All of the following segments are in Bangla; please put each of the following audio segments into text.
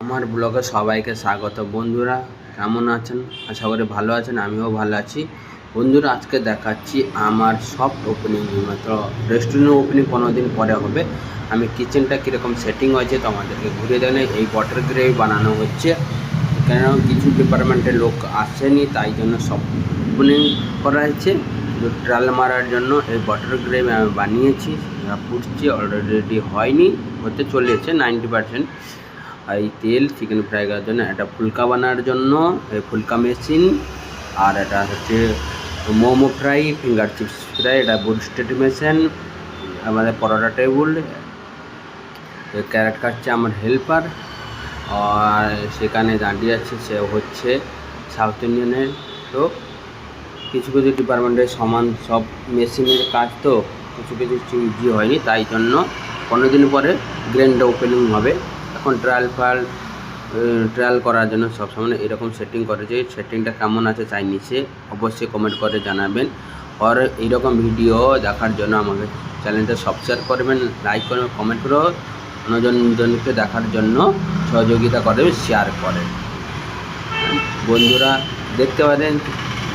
আমার ব্লগে সবাইকে স্বাগত। বন্ধুরা, কেমন আছেন? আশা করি ভালো আছেন, আমিও ভালো আছি। বন্ধুরা, আজকে দেখাচ্ছি আমার সব ওপেনিং মাত্র রেস্টুরেন্ট ওপেনিং কোনো দিন পরে হবে। আমি কিচেনটা কীরকম সেটিং হয়েছে তো আমাদেরকে ঘুরে দেন এই ওয়াটার গ্রেভি বানানো হচ্ছে। কেন কিছু ডিপার্টমেন্টের লোক আসেনি, তাই জন্য সব ওপেনিং করা হয়েছে। ট্রাল মারার জন্য এই ওয়াটার গ্রেভি আমি বানিয়েছি। ফুটছে অলরেডি রেডি হয়নি, হতে চলেছে নাইনটি পার্সেন্ট এই তেল, চিকেন ফ্রাই করার জন্য এটা ফুলকা বানানোর জন্য, এই ফুলকা মেশিন, আর এটা হচ্ছে momo fry, finger chips fry, এটা বুস্টেড মেশিন, আমাদের পরোটা টেবিল ক্যারেট কাটছে আমার হেল্পার, আর সেখানে দাঁড়িয়ে আছে, সে হচ্ছে সাউথ ইন্ডিয়ানের লোক। কিছু কিছু ডিপার্টমেন্টের সমান সব মেশিনের কাজ তো, কিছু কিছু ইজি হয়নি, তাই জন্য পনেরো দিন পরে গ্র্যান্ড ওপেনিং হবে। এখন ট্রায়াল ফায়াল ট্রায়াল করার জন্য সবসময় এরকম সেটিং করেছে সেটিংটা কেমন আছে চাই নিচে অবশ্যই কমেন্ট করে জানাবেন। আর এইরকম ভিডিও দেখার জন্য আমাকে চ্যানেলটা সাবস্ক্রাইব করবেন লাইক করবেন কমেন্ট করে। অন্যজনকে দেখার জন্য সহযোগিতা করবেন শেয়ার করেন বন্ধুরা, দেখতে পারেন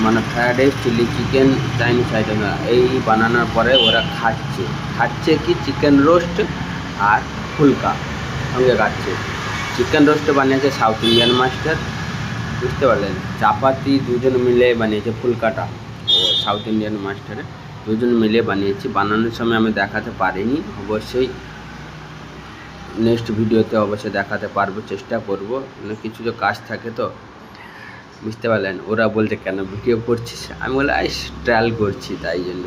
মানে fried rice chilli chicken Chinese item এই বানানোর পরে ওরা খাচ্ছে। খাচ্ছে কি চিকেন রোস্ট আর ফুলকা। সঙ্গে খাচ্ছে চিকেন রোস্ট বানিয়েছে সাউথ ইন্ডিয়ান মাস্টার বুঝতে পারলেন? চাপাতি দুজন মিলে বানিয়েছে ফুলকাটা। ও সাউথ ইন্ডিয়ান মাস্টারে দুজন মিলে বানিয়েছি। বানানোর সময় আমি দেখাতে পারিনি। অবশ্যই নেক্সট ভিডিওতে অবশ্যই দেখাতে পারব, চেষ্টা করব। কিছু তো কাজ থাকে তো। বুঝতে পারলেন? ওরা বলতে কেন ভিডিও করছিস? আমি বলে আইস ট্রায়াল করছি, তাই জন্য।